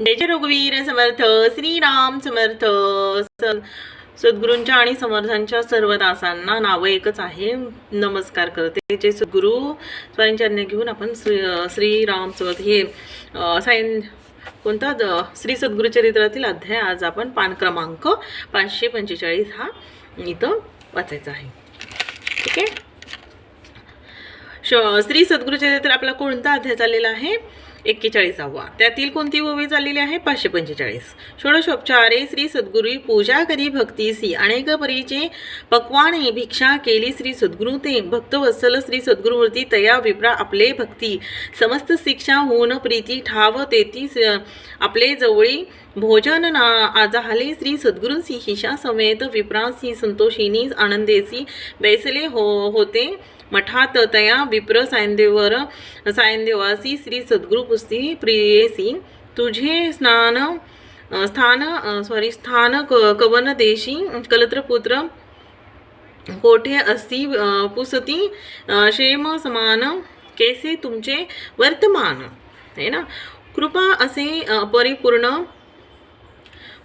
जय जय रघुवीर समर्थ श्रीराम समर्थ स- सद्गुरूंच्या आणि समर्थांच्या सर्व दासांना नावं एकच आहे. नमस्कार करते. जे सद्गुरू. स्वामींची आज्ञा घेऊन आपण श्री श्रीराम समर्थ हे अ, साईन कोणता? द- श्री सद्गुरू चरित्रातील अध्याय आज आपण पान क्रमांक पाचशे पंचेचाळीस हा इथं वाचायचा आहे. ठीक आहे? श श्री सद्गुरू चरित्र आपला कोणता अध्याय चाललेला आहे? एक्केचाळीसावा. त्यातील कोणती ओवी चाललेली आहे? पाचशे पंचेचाळीस. षोडशोपचारे श्री सद्गुरू पूजा करी भक्तीसी अनेक परीचे पक्वाने भिक्षा केली श्री सद्गुरू ते. भक्तवत्सल श्री सद्गुरुमूर्ती तया विप्रा आपले भक्ती. समस्त शिक्षा होऊन प्रीती ठाव तेती स- आपले जवळी भोजन ना आजाहले श्री सद्गुरूंसी हिशा समेत विप्रासी संतोषिनी आनंदेसी बैसले हो होते. मठात तया विप्र सायंदेवर सायंदेवासी श्री सद्गुरू पुस्ती प्रियेसी. तुझे स्नान स्थान सॉरी स्थान क कवन देशी कलत्रपुत्र कोठे असती पुसती क्षेम समान केसे तुमचे वर्तमान? है ना? कृपा असे परिपूर्ण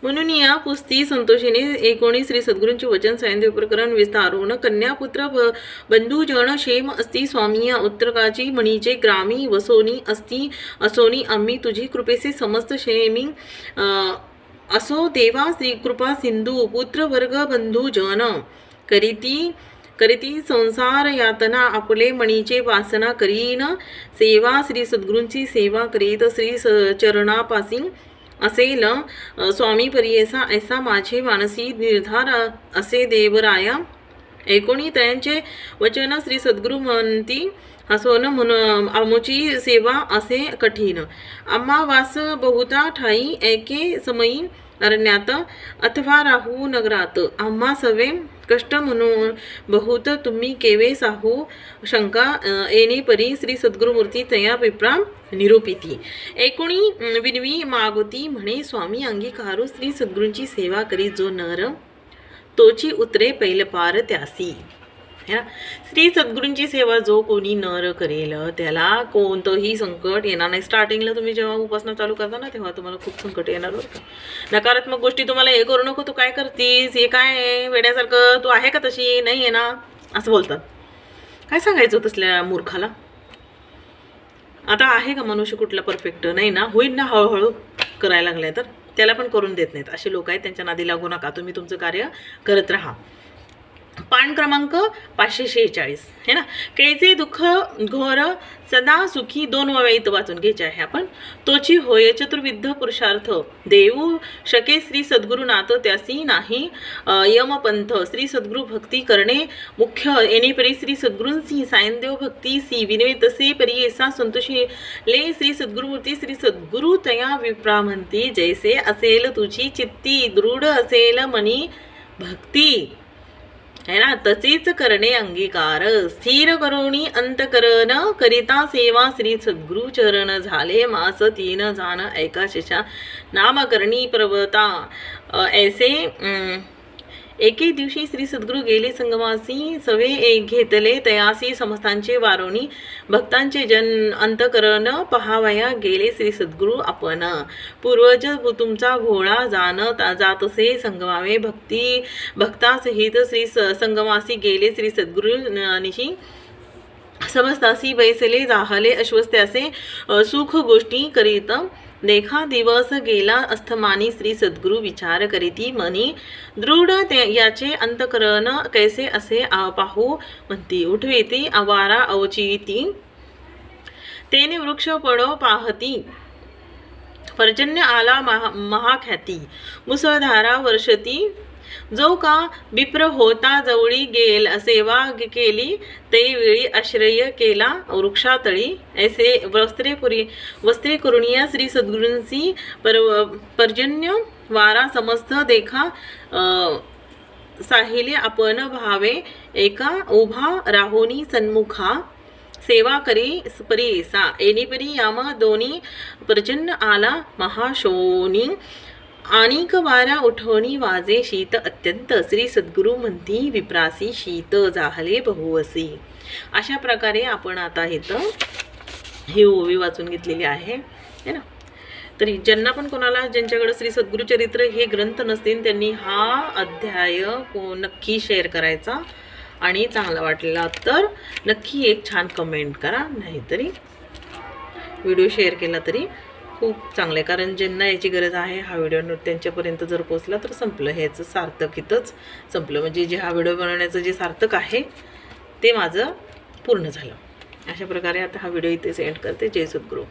म्हणून या पुस्ती संतोषीने एकोणीस श्री सद्गुरूंचे वचन सायंदेव प्रकरण विस्तारून कन्यापुत्र बंधू बंधुजन क्षेम अस्ति स्वामी या उत्तरकाची म्हणीचे ग्रामी वसोनी अस्ति असोनी आम्ही तुझी कृपेचे समस्त क्षेमी असो देवा श्री कृपा सिंधू पुत्र वर्ग बंधू जन. करीती करीती संसार यातना आपले मणीचे वासना करीन. सेवा श्री सद्गुरूंची सेवा करीत श्री स चरणापासी असेल स्वामी परियेसा ऐसा माझे मानसी निर्धार असे देवराया. एकोणी त्यांचे वचन श्री सद्गुरु म्हणती असोन म्हणून आमुची सेवा असे कठीण. आम्हा वास बहुता ठाई एके समयी अरण्यात अथवा राहू नगरात. आम्हा सवे कष्ट म्हणून बहुत तुम्ही केवे साहू शंका येणे परी श्री सद्गुरुमूर्ती तया विप्रा निरूपिती. एकोणी विनवी मागोती म्हणे स्वामी अंगीकारू श्री सद्गुरूंची सेवा करी जो नर तोची उतरे पैलपार त्यासी. है ना? श्री सद्गुरूंची सेवा जो कोणी नर करेल त्याला कोणतंही संकट येणार नाही. स्टार्टिंगला तुम्ही जेव्हा उपासना चालू करता ना तेव्हा तुम्हाला खूप संकट येणार होतं नकारात्मक गोष्टी तुम्हाला हे करू नको तू काय करतीस? हे काय आहे? वेड्यासारखं तू आहे का तशी? नाही आहे ना? असं बोलतात. काय सांगायचं तसल्या मूर्खाला? आता आहे का मनुष्य कुठला परफेक्ट नाही ना? होईल ना हळूहळू करायला लागले तर? त्याला पण करून देत नाहीत. असे लोक आहेत त्यांच्या नादी लागू नका. तुम्ही तुमचं कार्य करत राहा. पान क्रमांक पाचशे शेहेचाळीस. है ना? केळीचे दुःख घोर सदा सुखी दोन वाव्या वाचून घ्यायचे आहे आपण. तोची होय चतुर्विध पुरुषार्थ देऊ शके श्री सद्गुरुनाथ त्यासी नाही यमपंथ श्री सद्गुरु भक्ती करणे मुख्य येणे परी श्री सद्गुरूंसी सायनदेव भक्ती सी विनवे तसे परी एसा संतोषी ले श्री सद्गुरुमूर्ती श्री सद्गुरु तया विप्रा म्हणती जैसे असेल तुझी चित्ती दृढ असेल मनी भक्ती. है ना? तसेच करणे अंगीकार. स्थिर करुणी अंतकरण करिता सेवा श्री सद्गुरु चरण झाले. मास तीन जाण ऐका शिषा नामकरणी प्रवता. ऐसे एके दिवशी श्री सद्गुरू गेले संगमासी सवे एक घेतले तयासी समस्तांचे वारोणी भक्तांचे जन अंतकरण पहावया गेले श्री सद्गुरू आपण. पूर्वज तुमचा घोळा जाण जातसे संगमावे भक्ती भक्तासहित श्री स संगमासी गेले श्री सद्गुरू निशी समस्तासी बैसले जाहले अश्वस्थ्यासे अ, सुख गोष्टी करीत. देखा दिवस गेला अस्थमानी श्री सद्गुरु विचार करीती मनी. दृढ ते याचे अंतकरण कैसे असे पाहू म्हणती. उठवेती आवारा अवचिती. तेने वृक्ष पडो पाहती. पर्जन्य आला महा महाख्याती. मुसळधारा वर्षती. जो का विप्र होता जवळी गेल सेवा केली ते वेळी आश्रय केला वृक्षातळी. ऐसे वस्त्रेपुरी वस्त्रे करुणिया श्री सद्गुरूंसी पर पर्जन्य वारा समस्त देखा साहिले आपण भावे एका उभा राहोनी सन्मुखा. सेवा करी परीसा एनिपरी याम दोन्ही प्रजन्न आला महाशोनी. आणिक वारा उठवणी वाजे शीत अत्यंत. श्री सद्गुरू म्हणती विप्रासी शीत जाहले बहुवसी. अशा प्रकारे आपण आता इथं ही ओवी वाचून घेतलेली आहे. है ना? तरी ज्यांना पण कोणाला ज्यांच्याकडे श्री सद्गुरू चरित्र हे ग्रंथ नसतील त्यांनी हा अध्याय को नक्की शेअर करायचा आणि चांगला वाटलेला तर नक्की एक छान कमेंट करा. नाहीतरी व्हिडिओ शेअर केला तरी खूप चांगलं आहे कारण ज्यांना याची गरज आहे हा व्हिडिओ त्यांच्यापर्यंत जर पोचला तर संपलं. ह्याचं सार्थक इथंच संपलं. म्हणजे जे हा व्हिडिओ बनवण्याचं जे सार्थक आहे ते माझं पूर्ण झालं. अशा प्रकारे आता हा व्हिडिओ इथे सेंड करते. जय सद्गुरू.